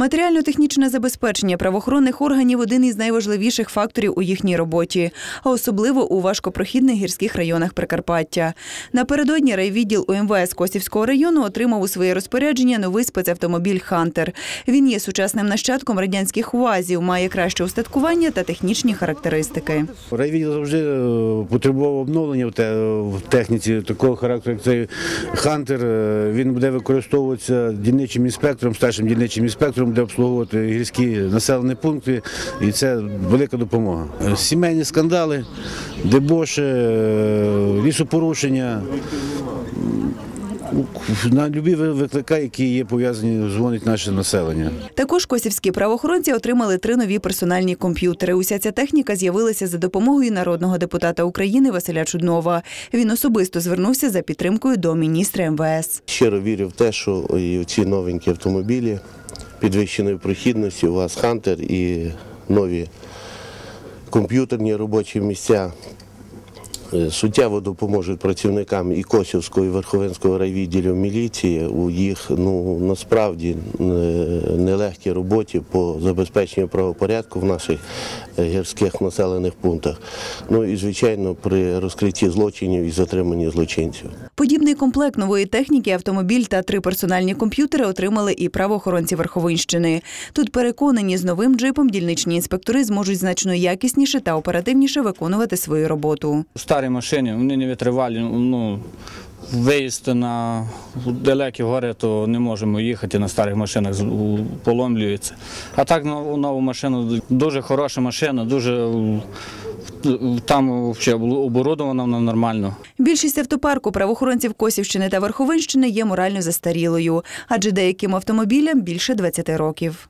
Матеріально-технічне забезпечення правоохоронних органів один із найважливіших факторів у їхній роботі, а особливо у важкопрохідних гірських районах Прикарпаття. Напередодні райвідділ УМВС Косівського району отримав у своє розпорядження новий спецавтомобіль Хантер. Він є сучасним нащадком радянських УАЗів, має краще устаткування та технічні характеристики. Райвідділ завжди е, потребував обновлення в техніці такого характеру, як цей Хантер. Е, Він буде використовуватися дільничим інспектором, старшим дільничим інспектором, буде обслуговувати гірські населені пункти, і це велика допомога. Е, Сімейні скандали, дебоші, е, лісопорушення. На любі виклика, які є пов'язані, дзвонить наше населення. Також косівські правоохоронці отримали три нові персональні комп'ютери. Уся ця техніка з'явилася за допомогою народного депутата України Василя Чуднова. Він особисто звернувся за підтримкою до міністра МВС. Щиро вірю в те, що і ці новенькі автомобілі підвищеної прохідності, у вас Хантер і нові комп'ютерні робочі місця суттєво допоможуть працівникам і Косівського, і Верховенського райвідділів міліції у їх ну насправді е, нелегкій роботі по забезпеченню правопорядку в наших е, гірських населених пунктах. Ну і звичайно при розкритті злочинів і затриманні злочинців. Подібний комплект нової техніки, автомобіль та три персональні комп'ютери отримали і правоохоронці Верховинщини. Тут переконані, з новим джипом дільничні інспектори зможуть значно якісніше та оперативніше виконувати свою роботу. Старі машини, вони не витривалі. Ну, виїзд на далекі гори, то не можемо їхати на старих машинах, поломлюється. А так нову, нову машину, дуже хороша машина, дуже там оборудована вона нормально. Більшість автопарку правоохоронців Косівщини та Верховинщини є морально застарілою, адже деяким автомобілям більше 20 років.